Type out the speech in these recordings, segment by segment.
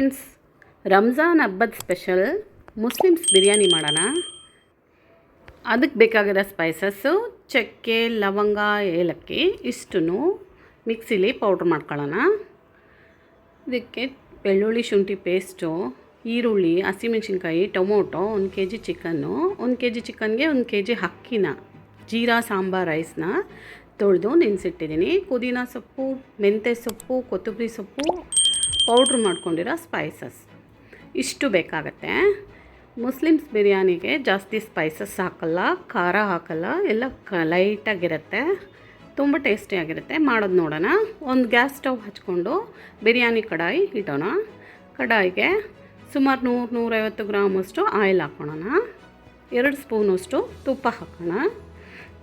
Friends, Ramzan ಹಬ್ಬದ special Muslims biryani ಮಾಡೋಣ. ಅದಕ್ಕೆ ಬೇಕಾಗಿರೋ ಸ್ಪೈಸಸ್ಸು ಚಕ್ಕೆ, ಲವಂಗ, ಏಲಕ್ಕಿ ಇಷ್ಟನ್ನು ಮಿಕ್ಸಿಲಿ ಪೌಡ್ರ್ ಮಾಡ್ಕೊಳ್ಳೋಣ. ಇದಕ್ಕೆ ಬೆಳ್ಳುಳ್ಳಿ ಶುಂಠಿ ಪೇಸ್ಟು, ಈರುಳ್ಳಿ, ಹಸಿಮೆಣ್ಸಿನ್ಕಾಯಿ, ಟೊಮೊಟೊ, ಒಂದು ಕೆ ಜಿ ಚಿಕನ್ನು, ಒಂದು ಕೆ ಜಿ ಚಿಕನ್ಗೆ ಒಂದು ಕೆ ಜಿ ಅಕ್ಕಿನ, ಜೀರಾ ಸಾಂಬಾರ್ ರೈಸ್ನ ತೊಳೆದು ನೆನೆಸಿಟ್ಟಿದ್ದೀನಿ. ಪುದೀನ ಸೊಪ್ಪು, ಮೆಂತ್ಯ ಸೊಪ್ಪು, ಕೊತ್ತಂಬರಿ ಸೊಪ್ಪು ಪೌಡ್ರ್ ಮಾಡ್ಕೊಂಡಿರೋ ಸ್ಪೈಸಸ್ ಇಷ್ಟು ಬೇಕಾಗತ್ತೆ. ಮುಸ್ಲಿಮ್ಸ್ ಬಿರಿಯಾನಿಗೆ ಜಾಸ್ತಿ ಸ್ಪೈಸಸ್ ಹಾಕಲ್ಲ, ಖಾರ ಹಾಕಲ್ಲ, ಎಲ್ಲ ಕ ಲೈಟಾಗಿರುತ್ತೆ ತುಂಬ ಟೇಸ್ಟಿಯಾಗಿರುತ್ತೆ ಮಾಡೋದು ನೋಡೋಣ. ಒಂದು ಗ್ಯಾಸ್ ಸ್ಟವ್ ಹಚ್ಕೊಂಡು ಬಿರಿಯಾನಿ ಕಡಾಯಿ ಇಡೋಣ. ಕಡಾಯಿಗೆ ಸುಮಾರು ನೂರು, ನೂರೈವತ್ತು ಗ್ರಾಮಷ್ಟು ಆಯಿಲ್ ಹಾಕೋಣ ಎರಡು ಸ್ಪೂನಷ್ಟು ತುಪ್ಪ ಹಾಕೋಣ.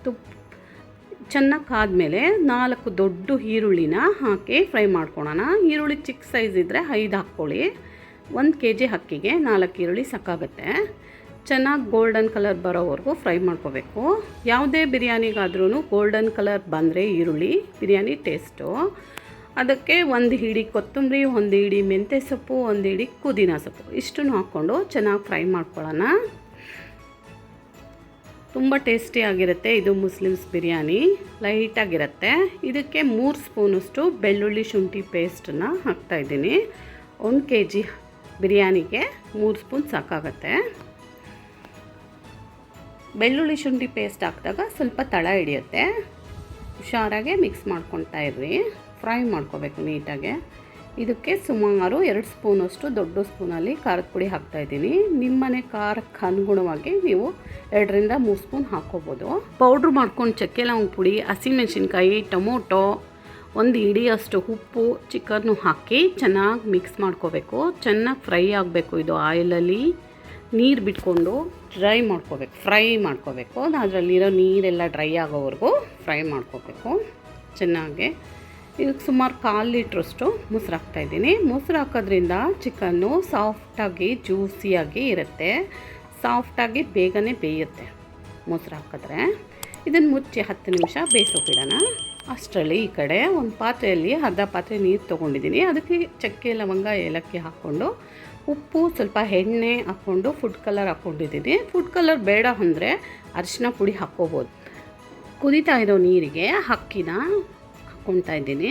ತುಪ್ಪ ಚೆನ್ನಾಗಿ ಕಾದ್ಮೇಲೆ ನಾಲ್ಕು ದೊಡ್ಡ ಈರುಳ್ಳಿನ ಹಾಕಿ ಫ್ರೈ ಮಾಡ್ಕೊಳ್ಳೋಣ ಈರುಳ್ಳಿ ಚಿಕ್ಕ ಸೈಜ್ ಇದ್ದರೆ ಐದು ಹಾಕ್ಕೊಳ್ಳಿ. ಒಂದು ಕೆ ಜಿ ಅಕ್ಕಿಗೆ ನಾಲ್ಕು ಈರುಳ್ಳಿ ಸಾಕಾಗುತ್ತೆ. ಚೆನ್ನಾಗಿ ಗೋಲ್ಡನ್ ಕಲರ್ ಬರೋವರೆಗೂ ಫ್ರೈ ಮಾಡ್ಕೋಬೇಕು. ಯಾವುದೇ ಬಿರಿಯಾನಿಗಾದ್ರೂ ಗೋಲ್ಡನ್ ಕಲರ್ ಬಂದರೆ ಈರುಳ್ಳಿ, ಬಿರಿಯಾನಿ ಟೇಸ್ಟು. ಅದಕ್ಕೆ ಒಂದು ಹಿಡಿ ಕೊತ್ತಂಬರಿ, ಒಂದು ಹಿಡಿ ಮೆಂತ್ಯ ಸೊಪ್ಪು, ಒಂದು ಹಿಡಿ ಪುದೀನ ಸೊಪ್ಪು. ಇಷ್ಟನ್ನು ಹಾಕ್ಕೊಂಡು ಚೆನ್ನಾಗಿ ಫ್ರೈ ಮಾಡ್ಕೊಳ್ಳೋಣ ತುಂಬ ಟೇಸ್ಟಿಯಾಗಿರುತ್ತೆ ಇದು ಮುಸ್ಲಿಮ್ಸ್ ಬಿರಿಯಾನಿ. ಲೈಟಾಗಿರುತ್ತೆ. ಇದಕ್ಕೆ ಮೂರು ಸ್ಪೂನಷ್ಟು ಬೆಳ್ಳುಳ್ಳಿ ಶುಂಠಿ ಪೇಸ್ಟನ್ನ ಹಾಕ್ತಾಯಿದ್ದೀನಿ ಒಂದು ಕೆ ಜಿ ಬಿರಿಯಾನಿಗೆ ಮೂರು ಸ್ಪೂನ್ ಸಾಕಾಗತ್ತೆ. ಬೆಳ್ಳುಳ್ಳಿ ಶುಂಠಿ ಪೇಸ್ಟ್ ಹಾಕಿದಾಗ ಸ್ವಲ್ಪ ತಳ ಹಿಡಿಯುತ್ತೆ. ಹುಷಾರಾಗೆ ಮಿಕ್ಸ್ ಮಾಡ್ಕೊತಾ ಇರ್ರಿ. ಫ್ರೈ ಮಾಡ್ಕೋಬೇಕು ನೀಟಾಗೆ. ಇದಕ್ಕೆ ಸುಮಾರು ಎರಡು ಸ್ಪೂನಷ್ಟು ದೊಡ್ಡ ಸ್ಪೂನಲ್ಲಿ ಖಾರದ ಪುಡಿ ಹಾಕ್ತಾಯಿದ್ದೀನಿ ನಿಮ್ಮನೆ ಖಾರಕ್ಕೆ ಅನುಗುಣವಾಗಿ ನೀವು ಎರಡರಿಂದ ಮೂರು ಸ್ಪೂನ್ ಹಾಕ್ಕೋಬೋದು. ಪೌಡ್ರ್ ಮಾಡ್ಕೊಂಡು ಚಕ್ಕೆ ಲವಂಗ ಪುಡಿ, ಹಸಿಮೆಣಸಿನ್ಕಾಯಿ, ಟೊಮೊಟೊ, ಒಂದು ಇಡಿಯಷ್ಟು ಉಪ್ಪು, ಚಿಕನ್ನು ಹಾಕಿ ಚೆನ್ನಾಗಿ ಮಿಕ್ಸ್ ಮಾಡ್ಕೋಬೇಕು. ಚೆನ್ನಾಗಿ ಫ್ರೈ ಆಗಬೇಕು ಇದು ಆಯಿಲಲ್ಲಿ. ನೀರು ಬಿಟ್ಕೊಂಡು ಡ್ರೈ ಮಾಡ್ಕೋಬೇಕು. ಫ್ರೈ ಮಾಡ್ಕೋಬೇಕು. ಅದರಲ್ಲಿರೋ ನೀರೆಲ್ಲ ಡ್ರೈ ಆಗೋವರೆಗೂ ಫ್ರೈ ಮಾಡ್ಕೋಬೇಕು. ಚೆನ್ನಾಗಿ ಇದಕ್ಕೆ ಸುಮಾರು ಕಾಲು ಲೀಟ್ರಷ್ಟು ಮೊಸರು ಹಾಕ್ತಾಯಿದ್ದೀನಿ ಮೊಸರು ಹಾಕೋದ್ರಿಂದ ಚಿಕನ್ನು ಸಾಫ್ಟಾಗಿ ಜ್ಯೂಸಿಯಾಗಿ ಇರುತ್ತೆ. ಸಾಫ್ಟಾಗಿ ಬೇಗನೆ ಬೇಯುತ್ತೆ ಮೊಸರು ಹಾಕಿದ್ರೆ. ಇದನ್ನು ಮುಚ್ಚಿ ಹತ್ತು ನಿಮಿಷ ಬೇಯಿಸೋಕಿಡೋಣ. ಅಷ್ಟರಲ್ಲಿ ಈ ಕಡೆ ಒಂದು ಪಾತ್ರೆಯಲ್ಲಿ ಅರ್ಧ ಪಾತ್ರೆ ನೀರು ತೊಗೊಂಡಿದ್ದೀನಿ. ಅದಕ್ಕೆ ಚಕ್ಕೆ, ಲವಂಗ, ಏಲಕ್ಕಿ ಹಾಕ್ಕೊಂಡು, ಉಪ್ಪು ಸ್ವಲ್ಪ ಎಣ್ಣೆ ಹಾಕ್ಕೊಂಡು ಫುಡ್ ಕಲರ್ ಹಾಕ್ಕೊಂಡಿದ್ದೀನಿ ಫುಡ್ ಕಲರ್ ಬೇಡ ಅಂದರೆ ಅರಿಶಿನ ಪುಡಿ ಹಾಕ್ಕೋಬೋದು. ಕುದೀತಾ ಇರೋ ನೀರಿಗೆ ಅಕ್ಕಿನ ಹಾಕ್ಕೊತಾ ಇದ್ದೀನಿ.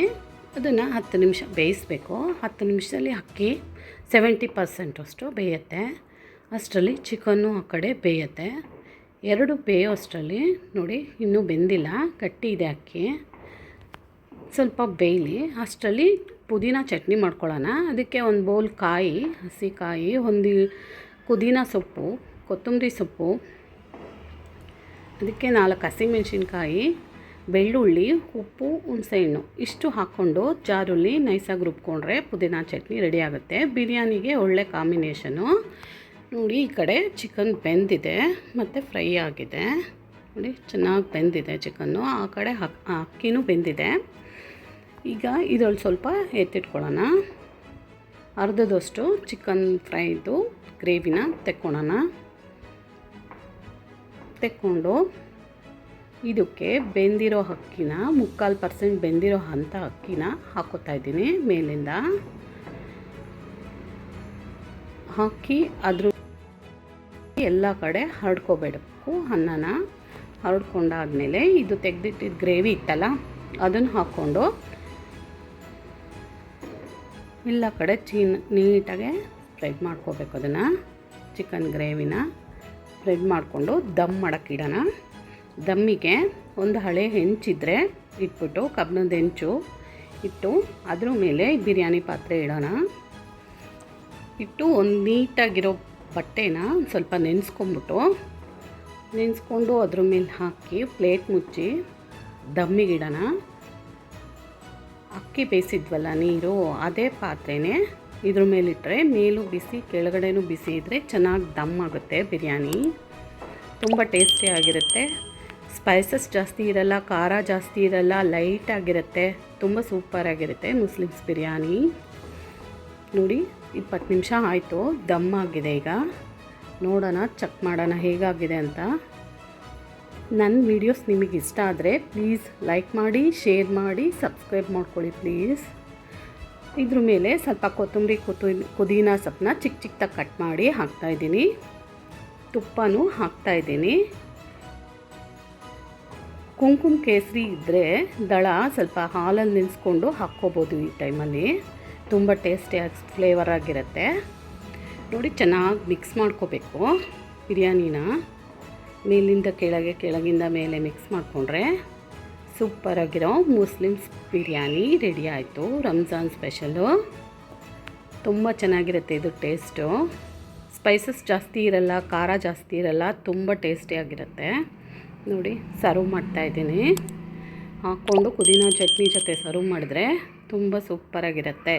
ಅದನ್ನು ಹತ್ತು ನಿಮಿಷ ಬೇಯಿಸಬೇಕು. ಹತ್ತು ನಿಮಿಷದಲ್ಲಿ ಅಕ್ಕಿ ಸೆವೆಂಟಿ ಪರ್ಸೆಂಟಷ್ಟು ಬೇಯುತ್ತೆ. ಅಷ್ಟರಲ್ಲಿ ಚಿಕನ್ನು ಆ ಕಡೆ ಬೇಯುತ್ತೆ. ಎರಡು ಬೇಯೋ ಅಷ್ಟರಲ್ಲಿ ನೋಡಿ, ಇನ್ನೂ ಬೆಂದಿಲ್ಲ. ಗಟ್ಟಿ ಇದೆ ಅಕ್ಕಿ. ಸ್ವಲ್ಪ ಬೇಯಲಿ. ಅಷ್ಟರಲ್ಲಿ ಪುದೀನ ಚಟ್ನಿ ಮಾಡ್ಕೊಳ್ಳೋಣ. ಅದಕ್ಕೆ ಒಂದು ಬೌಲ್ ಕಾಯಿ, ಹಸಿ ಕಾಯಿ, ಒಂದು ಪುದೀನ ಸೊಪ್ಪು, ಕೊತ್ತಂಬರಿ ಸೊಪ್ಪು. ಅದಕ್ಕೆ ನಾಲ್ಕು ಹಸಿಮೆಣ್ಸಿನ್ಕಾಯಿ ಬೆಳ್ಳುಳ್ಳಿ, ಉಪ್ಪು ಹುಣಸೆಹಣ್ಣು ಇಷ್ಟು ಹಾಕ್ಕೊಂಡು ಜಾರುಳ್ಳಿ ನೈಸಾಗಿ ರುಬ್ಕೊಂಡ್ರೆ ಪುದೀನ ಚಟ್ನಿ ರೆಡಿ ಆಗುತ್ತೆ. ಬಿರಿಯಾನಿಗೆ ಒಳ್ಳೆ ಕಾಂಬಿನೇಷನು. ನೋಡಿ, ಈ ಕಡೆ ಚಿಕನ್ ಬೆಂದಿದೆ, ಮತ್ತು ಫ್ರೈ ಆಗಿದೆ. ನೋಡಿ, ಚೆನ್ನಾಗಿ ಬೆಂದಿದೆ ಚಿಕನ್ನು. ಆ ಕಡೆ ಅಕ್ಕಿನೂ ಬೆಂದಿದೆ. ಈಗ ಇದರಲ್ಲಿ ಸ್ವಲ್ಪ ಎತ್ತಿಟ್ಕೊಳ್ಳೋಣ. ಅರ್ಧದಷ್ಟು ಚಿಕನ್ ಫ್ರೈದು ಗ್ರೇವಿನ ತೆಕ್ಕೊಳ್ಳೋಣ. ತೆಕ್ಕೊಂಡು ಇದಕ್ಕೆ ಬೆಂದಿರೋ ಅಕ್ಕಿನ ಮುಕ್ಕಾಲು ಪರ್ಸೆಂಟ್ ಬೆಂದಿರೋ ಅಂಥ ಅಕ್ಕಿನ ಹಾಕೋತಾ ಇದ್ದೀನಿ ಮೇಲಿಂದ. ಹಾಕಿ ಅದ್ರ ಎಲ್ಲ ಕಡೆ ಹರಡ್ಕೋಬೇಡಬೇಕು ಅನ್ನನ. ಹರಡ್ಕೊಂಡಾದ್ಮೇಲೆ ಇದು ತೆಗೆದಿಟ್ಟಿದ್ದ ಗ್ರೇವಿ ಇತ್ತಲ್ಲ, ಅದನ್ನು ಹಾಕ್ಕೊಂಡು ಎಲ್ಲ ಕಡೆ ಚೀನ್ ನೀಟಾಗೆ ಸ್ಪ್ರೆಡ್ ಮಾಡ್ಕೋಬೇಕು ಅದನ್ನು. ಚಿಕನ್ ಗ್ರೇವಿನ ಸ್ಪ್ರೆಡ್ ಮಾಡಿಕೊಂಡು ದಮ್ ಮಾಡೋಕ್ಕಿಡೋಣ ದಮ್ಮಿಗೆ ಒಂದು ಹಳೆ ಹೆಂಚಿದ್ರೆ ಇಟ್ಬಿಟ್ಟು ಕಬ್ಬಿಣದ ಹೆಂಚು ಇಟ್ಟು ಅದ್ರ ಮೇಲೆ ಬಿರಿಯಾನಿ ಪಾತ್ರೆ ಇಡೋಣ. ಇಟ್ಟು ಒಂದು ನೀಟಾಗಿರೋ ಬಟ್ಟೆನ ಸ್ವಲ್ಪ ನೆನೆಸ್ಕೊಂಬಿಟ್ಟು ನೆನೆಸ್ಕೊಂಡು ಅದ್ರ ಮೇಲೆ ಹಾಕಿ ಪ್ಲೇಟ್ ಮುಚ್ಚಿ ದಮ್ಮಿಗಿಡೋಣ ಅಕ್ಕಿ ಬೇಯಿಸಿದ್ವಲ್ಲ ನೀರು, ಅದೇ ಪಾತ್ರೆನೇ ಇದ್ರ ಮೇಲಿಟ್ಟರೆ ಮೇಲೂ ಬಿಸಿ, ಕೆಳಗಡೆನೂ ಬಿಸಿ ಇದ್ದರೆ ಚೆನ್ನಾಗಿ ದಮ್ ಆಗುತ್ತೆ ಬಿರಿಯಾನಿ. ತುಂಬ ಟೇಸ್ಟಿಯಾಗಿರುತ್ತೆ ಸ್ಪೈಸಸ್ ಜಾಸ್ತಿ ಇರಲ್ಲ, ಖಾರ ಜಾಸ್ತಿ ಇರಲ್ಲ ಲೈಟಾಗಿರುತ್ತೆ ತುಂಬ ಸೂಪರಾಗಿರುತ್ತೆ ಮುಸ್ಲಿಮ್ಸ್ ಬಿರಿಯಾನಿ. ನೋಡಿ, ಇಪ್ಪತ್ತು ನಿಮಿಷ ಆಯಿತು, ದಮ್ ಆಗಿದೆ ಈಗ. ನೋಡೋಣ ಚೆಕ್ ಮಾಡೋಣ ಹೇಗಾಗಿದೆ ಅಂತ. ನನ್ನ ವೀಡಿಯೋಸ್ ನಿಮಗೆ ಇಷ್ಟ ಆದರೆ ಪ್ಲೀಸ್ ಲೈಕ್ ಮಾಡಿ ಶೇರ್ ಮಾಡಿ ಸಬ್ಸ್ಕ್ರೈಬ್ ಮಾಡ್ಕೊಳ್ಳಿ ಪ್ಲೀಸ್ ಇದ್ರ ಮೇಲೆ ಸ್ವಲ್ಪ ಕೊತ್ತಂಬರಿ ಕೊತ್ತು ಕುದೀನ ಸೊಪ್ಪನ್ನ ಚಿಕ್ಕ ಚಿಕ್ಕದಾಗಿ ಕಟ್ ಮಾಡಿ ಹಾಕ್ತಾಯಿದ್ದೀನಿ ತುಪ್ಪನೂ ಹಾಕ್ತಾಯಿದ್ದೀನಿ ಕುಂಕುಮ ಕೇಸರಿ ಇದ್ದರೆ ದಳ ಸ್ವಲ್ಪ ಹಾಲಲ್ಲಿ ನೆನೆಸ್ಕೊಂಡು ಹಾಕ್ಕೋಬೋದು ಈ ಟೈಮಲ್ಲಿ. ತುಂಬ ಟೇಸ್ಟಿಯಾಗಿ ಫ್ಲೇವರ್ ಆಗಿರುತ್ತೆ. ನೋಡಿ ಚೆನ್ನಾಗಿ ಮಿಕ್ಸ್ ಮಾಡ್ಕೋಬೇಕು ಬಿರಿಯಾನಿನ. ಮೇಲಿಂದ ಕೆಳಗೆ, ಕೆಳಗಿಂದ ಮೇಲೆ ಮಿಕ್ಸ್ ಮಾಡಿಕೊಂಡ್ರೆ ಸೂಪರಾಗಿರೋ ಮುಸ್ಲಿಮ್ಸ್ ಬಿರಿಯಾನಿ ರೆಡಿ ಆಯಿತು. ರಂಜಾನ್ ಸ್ಪೆಷಲು ತುಂಬ ಚೆನ್ನಾಗಿರುತ್ತೆ ಇದು ಟೇಸ್ಟು ಸ್ಪೈಸಸ್ ಜಾಸ್ತಿ ಇರಲ್ಲ, ಖಾರ ಜಾಸ್ತಿ ಇರಲ್ಲ, ತುಂಬ ಟೇಸ್ಟಿಯಾಗಿರುತ್ತೆ ನೋಡಿ ಸರ್ವ್ ಮಾಡ್ತಾಯಿದ್ದೀನಿ ಹಾಕ್ಕೊಂಡು ಪುದೀನ ಚಟ್ನಿ ಜೊತೆ ಸರ್ವ್ ಮಾಡಿದ್ರೆ ತುಂಬ ಸೂಪರಾಗಿರುತ್ತೆ